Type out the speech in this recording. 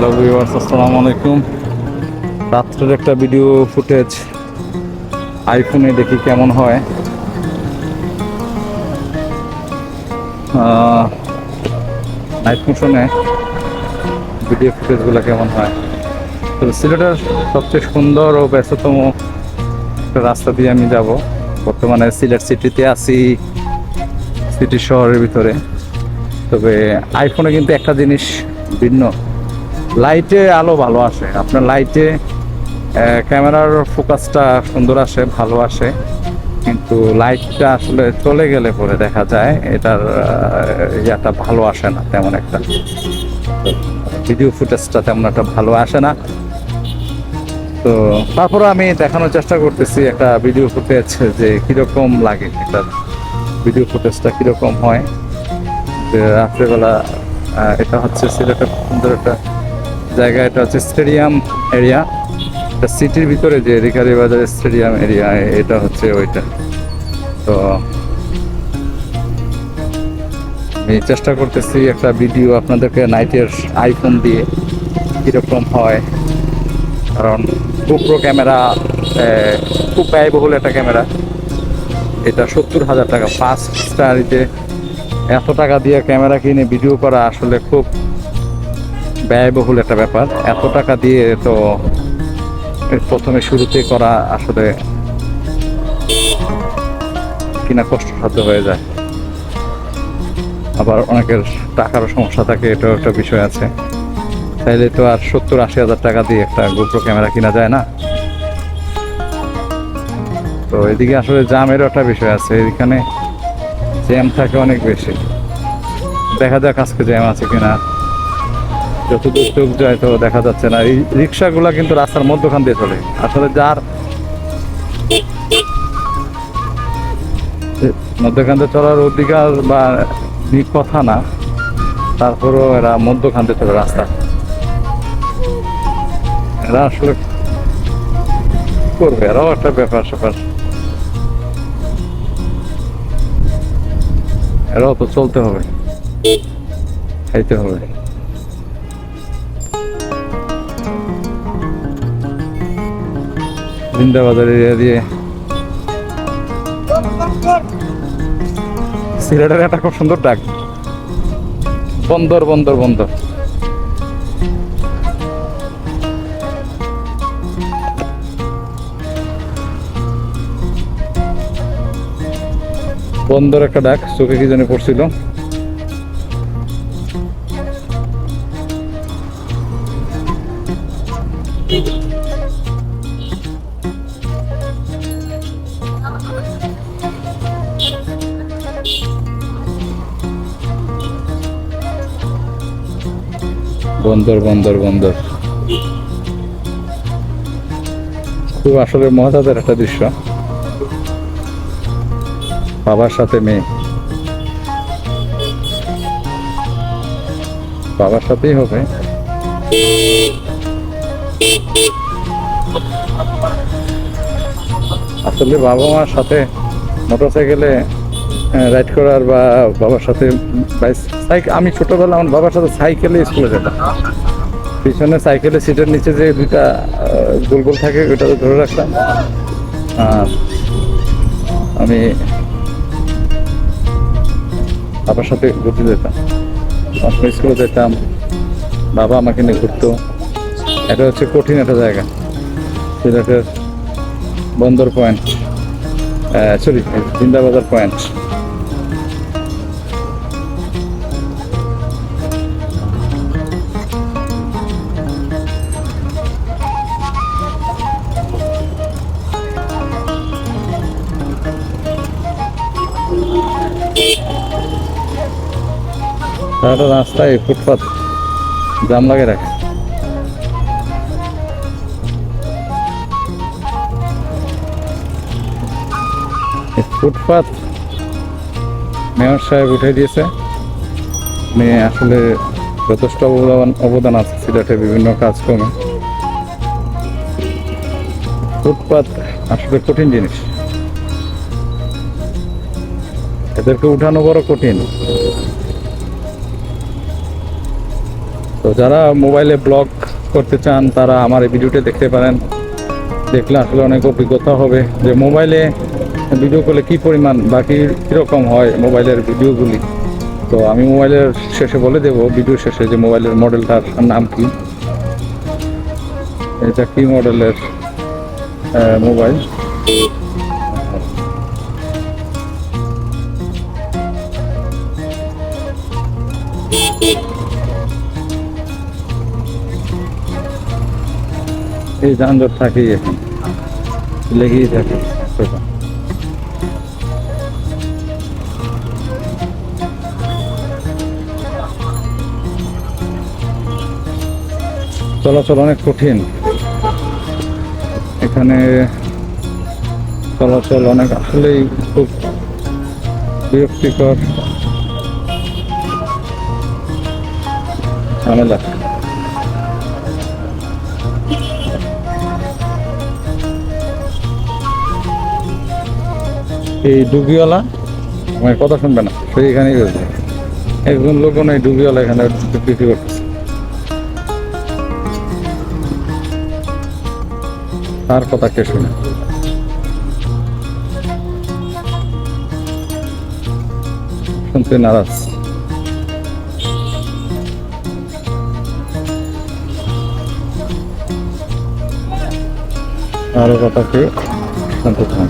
Hello viewers, আসসালামু আলাইকুম। রাত্রের একটা ভিডিও ফুটেজ আইফোনে দেখি কেমন হয়। নাইট মোশনে ভিডিও ফুটেজগুলো কেমন হয়। তো সিলেটের সবচেয়ে সুন্দর ও ব্যস্ততম রাস্তা দিয়ে আমি যাব। বর্তমানে সিলেট সিটিতে আছি, সিটি শহরের ভিতরে। তবে আইফোনে কিন্তু একটা জিনিস ভিন্ন। লাইটে আলো ভালো আসে। আপনার লাইটে ক্যামেরার ফোকাসটা সুন্দর আসে, ভালো আসে। কিন্তু লাইটটা আসলে চলে গেলে পরে দেখা যায়, এটার ইয়াটা ভালো আসে না তেমন একটা। ভিডিও ফুটেজটা তেমন একটা ভালো আসে না। তো তারপরে আমি দেখানোর চেষ্টা করতেছি একটা ভিডিও ফুটেজ যে কীরকম লাগে, এটার ভিডিও ফুটেজটা কীরকম হয়। রাত্রেবেলা এটা হচ্ছে সিলেটের সুন্দর একটা জায়গা, এটা হচ্ছে স্টেডিয়াম এরিয়া। এটা সিটির ভিতরে যে রিকারি বাজার স্টেডিয়াম এরিয়া, এটা হচ্ছে ওইটা। তো, আমি চেষ্টা করতেছি একটা ভিডিও আপনাদেরকে নাইটের আইফোন দিয়ে কীরকম হয়। কারণ গোপ্রো ক্যামেরা খুব ব্যয়বহুল একটা ক্যামেরা। এটা সত্তর হাজার টাকা। ফার্স্ট স্টারিতে এত টাকা দিয়ে ক্যামেরা কিনে ভিডিও করা আসলে খুব ব্যয়বহুল একটা ব্যাপার। এত টাকা দিয়ে তো প্রথমে শুরুতে করা আসলে কিনা কষ্টসাধ্য হয়ে যায়। আবার অনেকের টাকারও সমস্যা থাকে, এটাও একটা বিষয় আছে। তাইলে তো আর সত্তর আশি হাজার টাকা দিয়ে একটা গোপ্রো ক্যামেরা কিনা যায় না? তো এদিকে আসলে জামেরও একটা বিষয় আছে, এখানে জ্যাম থাকে অনেক বেশি। দেখা যাক আজকে জ্যাম আছে কিনা। যতদূর চোখ যায় তো দেখা যাচ্ছে না। এই রিক্সাগুলা কিন্তু রাস্তার মধ্যখান দিয়ে চলে। আসলে যার মধ্যখান দিয়ে চলার অধিকার বা কথা না, তারপরেও এরা মধ্যখান দিয়ে চলে রাস্তা। এরা আসলে করবে, এরাও একটা ব্যাপার স্যাপার। এরাও তো চলতে হবে, খাইতে হবে। জিন্দাবাজার এরিয়া দিয়ে। সিলেটের একটা খুব সুন্দর ডাক। বন্দর বন্দর বন্দর। বন্দর একটা ডাক, চোখে কি জানি পড়ছিল। বন্দর বন্দর বন্দর। খুব আসলে মজাদার একটা দৃশ্য। বাবার সাথে মেয়ে। বাবার সাথেই হবে। আসলে বাবা মার সাথে মোটরসাইকেলে রাইড করার বা বাবার সাথে আমি ছোটবেলা আমার বাবার সাথে সাইকেলে স্কুলে যেতাম। পিছনে সাইকেলে সিটের নিচে যে আহ, গোল গোল থাকে ওটা ধরে রাখতাম। আর আমি বাবার সাথে ঘুরতে যেতাম। অষ্টম স্কুলে যেতাম। বাবা আমাকে নিয়ে ঘুরতো। এটা হচ্ছে কঠিন একটা জায়গা। সিলেটের বন্দর পয়েন্ট। Sorry Zindabazar point. সারাটা রাস্তায় ফুটপাত জাম লাগে রাখে। ফুটপাত মেয়র সাহেব উঠে দিয়েছে। মেয়ে আসলে যথেষ্ট অবদান অবদান আছে সিলেটে বিভিন্ন কাজকর্মে। ফুটপাত আসলে কঠিন জিনিস। এদেরকে উঠানো বড় কঠিন। যারা মোবাইলে ব্লগ করতে চান, তারা আমার এই ভিডিওটা দেখতে পারেন। দেখলে আসলে অনেক অভিজ্ঞতা হবে যে মোবাইলে ভিডিও করলে কি পরিমাণ বাকি কীরকম হয় মোবাইলের ভিডিওগুলি। তো আমি মোবাইলের শেষে বলে দেব, ভিডিও শেষে যে মোবাইলের মডেলটার নাম কি। এটা কি মডেলের মোবাইল? এই যানজট থাকেই এখন। লেগেই থাকে সেটা। চলাচল অনেক কঠিন। এখানে চলাচল অনেক আসলেই খুব বিরক্তিকর। ঝামেলা। এই ডুবিওয়ালা? আমার কথা শুনবে না, সে এখানেই রয়েছে। একজন লোক এই ডুবিওয়ালা এখানে বিক্রি করতেছে। তার কথা কে শুনে? শুনতে নারাজ। আরও কথা কে শুনতে চান